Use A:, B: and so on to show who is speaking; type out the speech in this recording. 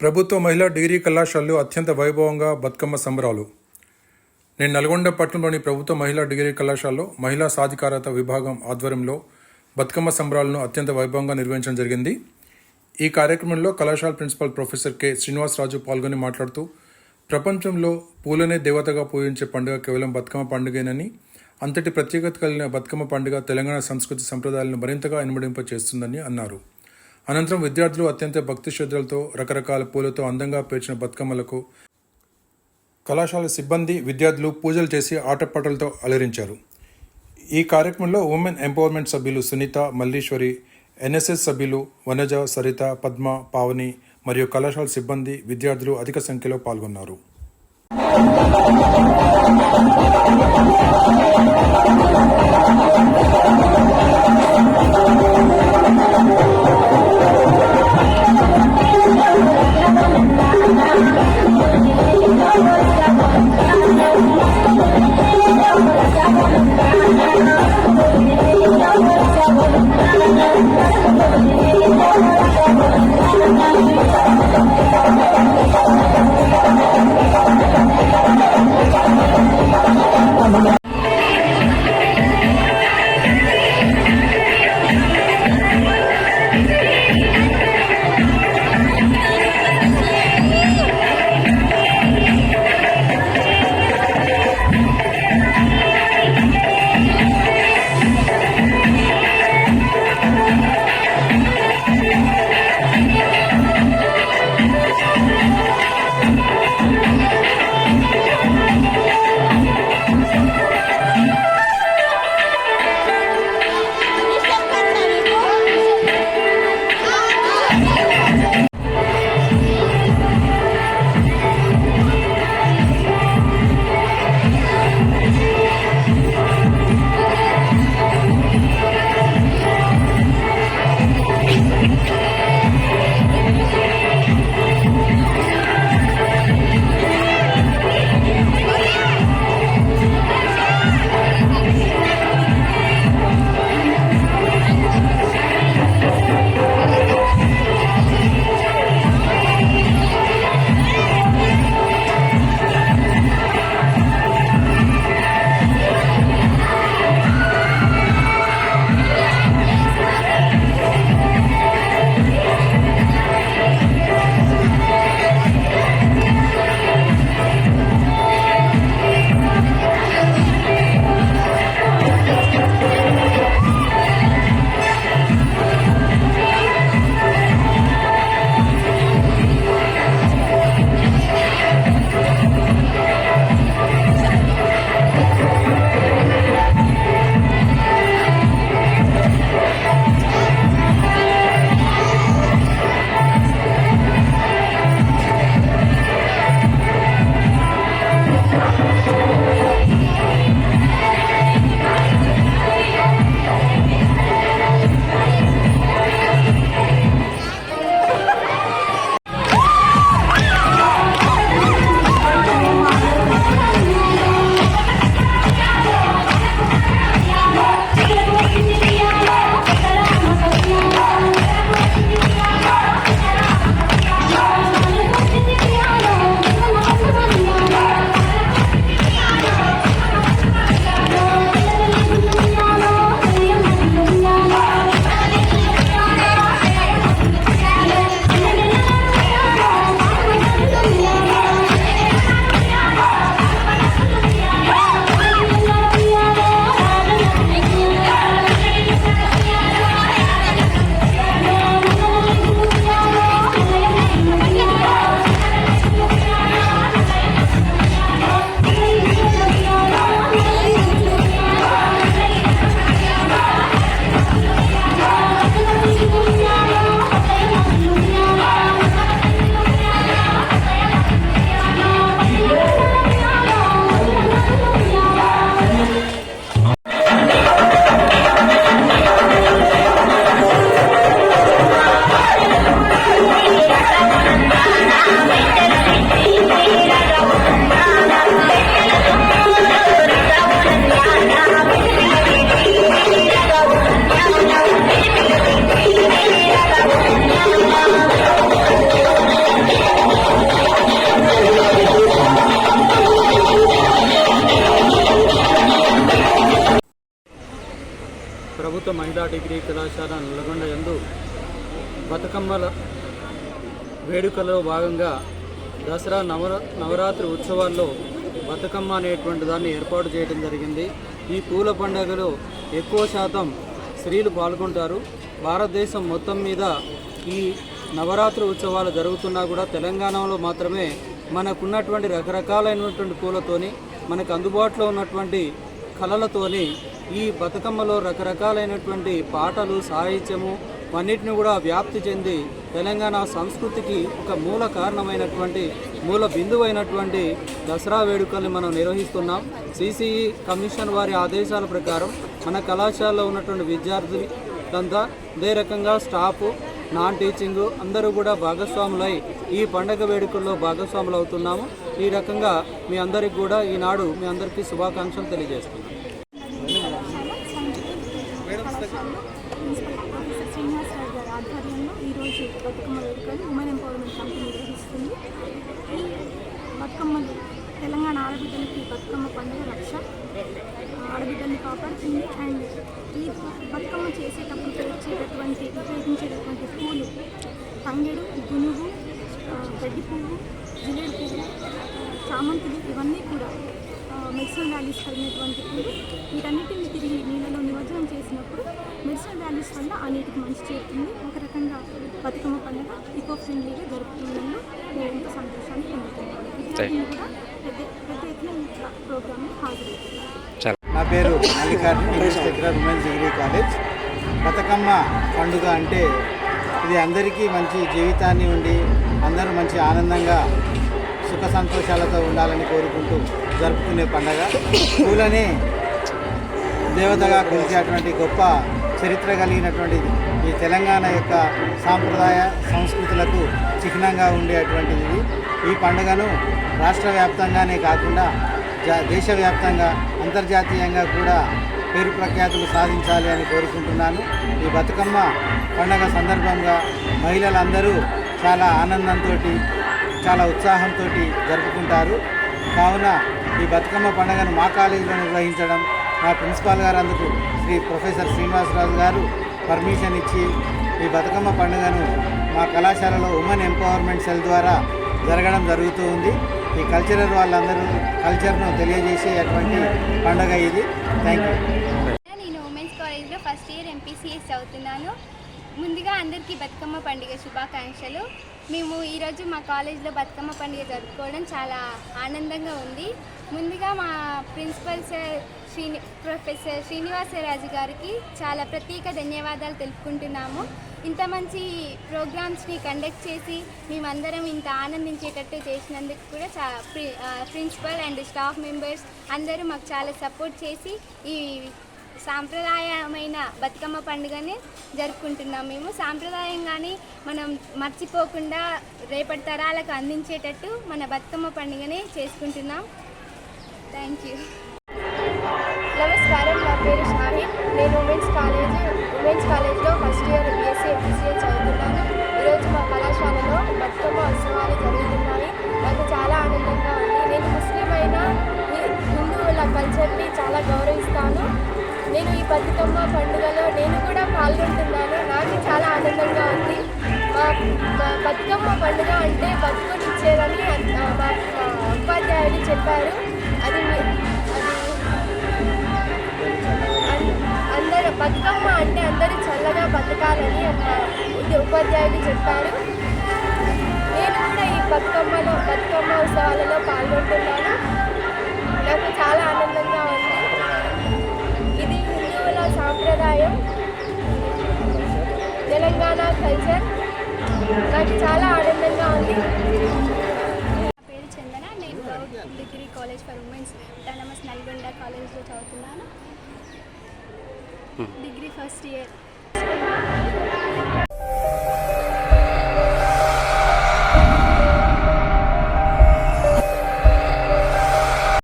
A: ప్రభుత్వ మహిళా డిగ్రీ కళాశాలలో అత్యంత వైభవంగా బతుకమ్మ సంబరాలు. నేను నల్గొండ పట్టణంలోని ప్రభుత్వ మహిళా డిగ్రీ కళాశాలలో మహిళా సాధికారత విభాగం ఆధ్వర్యంలో బతుకమ్మ సంబరాలను అత్యంత వైభవంగా నిర్వహించడం జరిగింది. ఈ కార్యక్రమంలో కళాశాల ప్రిన్సిపాల్ ప్రొఫెసర్ కె. శ్రీనివాసరాజు పాల్గొని మాట్లాడుతూ ప్రపంచంలో పూలనే దేవతగా పూజించే పండుగ కేవలం బతుకమ్మ పండుగేనని అంతటి ప్రత్యేకత కలిగిన బతుకమ్మ పండుగ తెలంగాణ సంస్కృతి సంప్రదాయాలను మరింతగా ఇనుమడింప చేస్తుందని అన్నారు. అనంతరం విద్యార్థులు అత్యంత భక్తి శ్రద్ధలతో రకరకాల పూలతో అందంగా పేర్చిన బతుకమ్మలకు కళాశాల సిబ్బంది విద్యార్థులు పూజలు చేసి ఆటపాటలతో అలరించారు. ఈ కార్యక్రమంలో ఉమెన్ ఎంపవర్మెంట్ సభ్యులు సునీత మల్లీశ్వరి ఎన్ఎస్ఎస్ సభ్యులు వనజ సరిత పద్మ పావని మరియు కళాశాల సిబ్బంది విద్యార్థులు అధిక సంఖ్యలో పాల్గొన్నారు.
B: Thank you. మహిళా డిగ్రీ కళాశాల నల్గొండ యందు బతుకమ్మల వేడుకలో భాగంగా దసరా నవర నవరాత్రి ఉత్సవాల్లో బతుకమ్మ అనేటువంటి దాన్ని ఏర్పాటు చేయడం జరిగింది. ఈ పూల పండుగలో ఎక్కువ శాతం స్త్రీలు పాల్గొంటారు. భారతదేశం మొత్తం మీద ఈ నవరాత్రి ఉత్సవాలు జరుగుతున్నా కూడా తెలంగాణలో మాత్రమే మనకున్నటువంటి రకరకాలైనటువంటి పూలతోని మనకు అందుబాటులో ఉన్నటువంటి కళలతోని ఈ బతుకమ్మలో రకరకాలైనటువంటి పాటలు సాహిత్యము అన్నిటిని కూడా వ్యాప్తి చెంది తెలంగాణ సంస్కృతికి ఒక మూల కారణమైనటువంటి మూల బిందువైనటువంటి దసరా వేడుకల్ని మనం నిర్వహిస్తున్నాం. సిసిఈ కమిషన్ వారి ఆదేశాల ప్రకారం మన కళాశాలలో ఉన్నటువంటి విద్యార్థులంతా అదే రకంగా స్టాఫ్ నాన్ టీచింగ్ అందరూ కూడా భాగస్వాములై ఈ పండగ వేడుకల్లో భాగస్వాములు అవుతున్నాము ఈ రకంగా మీ అందరికి కూడా ఈనాడు మీ అందరికీ శుభాకాంక్షలు తెలియజేస్తున్నాను
C: కళాశాలలో ప్రిన్సిపల్ ప్రొఫెసర్ శ్రీనివాసరావు గారి ఆధ్వర్యంలో ఈరోజు బతుకమ్మ వేడుకలు ఉమెన్ ఎంపవర్మెంట్ కమిటీ నిర్వహిస్తుంది. ఈ బతుకమ్మలు తెలంగాణ ఆడబిడ్డలకి బతుకమ్మ పండుగ రక్ష ఆడబిడ్డల్ని కాపాడుతుంది అండ్ ఈ బతుకమ్మ చేసేటప్పుడు వచ్చేటటువంటి ఉపయోగించేటటువంటి పూలు తంగెడు గునుగు గడ్డి పువ్వు జిలేడు పువ్వు చామంతులు ఇవన్నీ కూడా మెడిసినల్ వాల్యూస్ కలిగినటువంటి పూలు వీటన్నిటిని తిరిగి నీళ్ళలో నిమజ్జనం చేసినప్పుడు మెడిసినల్ వాల్యూస్ వల్ల ఆ నీటికి మంచి చేరుతుంది. ఒక రకంగా బతుకమ్మ పండుగ ఇకో ఫ్రెండ్లీగా జరుపుతుండడంలో నేను ఎంతో సంతోషాన్ని పొందుతున్నాను కూడా పెద్ద పెద్ద ఎత్తున ప్రోగ్రామ్ని హాజరవుతున్నారు.
D: నా పేరు Mallikarjuna English women's degree college. Bathukamma పండుగ అంటే ఇది అందరికీ మంచి జీవితాన్ని ఉండి అందరూ మంచి ఆనందంగా సంతోషాలతో ఉండాలని కోరుకుంటూ జరుపుకునే పండగ. పూలని దేవతగా కొలిచేటువంటి గొప్ప చరిత్ర కలిగినటువంటి ఈ తెలంగాణ యొక్క సాంప్రదాయ సంస్కృతులకు చిహ్నంగా ఉండేటువంటిది. ఈ పండుగను రాష్ట్ర వ్యాప్తంగానే కాకుండా దేశవ్యాప్తంగా అంతర్జాతీయంగా కూడా పేరు ప్రఖ్యాతులు సాధించాలి అని కోరుకుంటున్నాను. ఈ బతుకమ్మ పండగ సందర్భంగా మహిళలందరూ చాలా ఆనందంతో చాలా ఉత్సాహంతో జరుపుకుంటారు. కావున ఈ బతుకమ్మ పండుగను మా కాలేజీలో నిర్వహించడం మా ప్రిన్సిపాల్ గారు అందుకు శ్రీ ప్రొఫెసర్ శ్రీనివాసరాజు గారు పర్మిషన్ ఇచ్చి ఈ బతుకమ్మ పండుగను మా కళాశాలలో ఉమెన్ ఎంపవర్మెంట్ సెల్ ద్వారా జరగడం జరుగుతూ ఉంది. ఈ కల్చరల్ వాళ్ళందరూ కల్చర్ను తెలియజేసేటువంటి పండుగ ఇది. Thank you.
E: నేను ఉమెన్స్ కాలేజ్లో ఫస్ట్ ఇయర్ ఎంపీసీఎస్ చదువుతున్నాను. ముందుగా అందరికీ బతుకమ్మ పండుగ శుభాకాంక్షలు. మేము ఈరోజు మా కాలేజ్లో బతుకమ్మ పండుగ జరుపుకోవడం చాలా ఆనందంగా ఉంది. ముందుగా మా principal sir Srini professor Srinivasaraju గారికి చాలా ప్రత్యేక ధన్యవాదాలు తెలుపుకుంటున్నాము. ఇంత మంచి ప్రోగ్రామ్స్ని కండక్ట్ చేసి మేమందరం ఇంత ఆనందించేటట్టు చేసినందుకు కూడా చా ప్రిన్సిపల్ అండ్ స్టాఫ్ మెంబర్స్ అందరూ మాకు చాలా సపోర్ట్ చేసి ఈ సాంప్రదాయమైన బతుకమ్మ పండుగని జరుపుకుంటున్నాం మేము. సాంప్రదాయంగానే మనం మర్చిపోకుండా రేపటి తరాలకు అందించేటట్టు మన బతుకమ్మ పండుగని చేసుకుంటున్నాం. థ్యాంక్ యూ
F: బతుకమ్మ పండుగలో నేను కూడా పాల్గొంటున్నాను. నాకు చాలా ఆనందంగా ఉంది. మా మా బతుకమ్మ పండుగ అంటే బతుకునిచ్చేదని మా ఉపాధ్యాయుడు చెప్పారు. అది అందరూ బతుకమ్మ అంటే అందరూ చల్లగా బతకాలని ఉపాధ్యాయుడు ఉపాధ్యాయులు చెప్పారు. నేను కూడా ఈ బతుకమ్మలో బతుకమ్మ ఉత్సవాలలో పాల్గొంటున్నాను. నాకు చాలా ఆనందంగా ఉంది. సాంప్రదాయం. తెలంగాణ కల్చర్ నాకు చాలా ఆనందంగా ఉంది.
E: నా పేరు చందన. నేను degree college for women's autonomous Nalgonda కాలేజ్లో చదువుతున్నాను. Degree first year.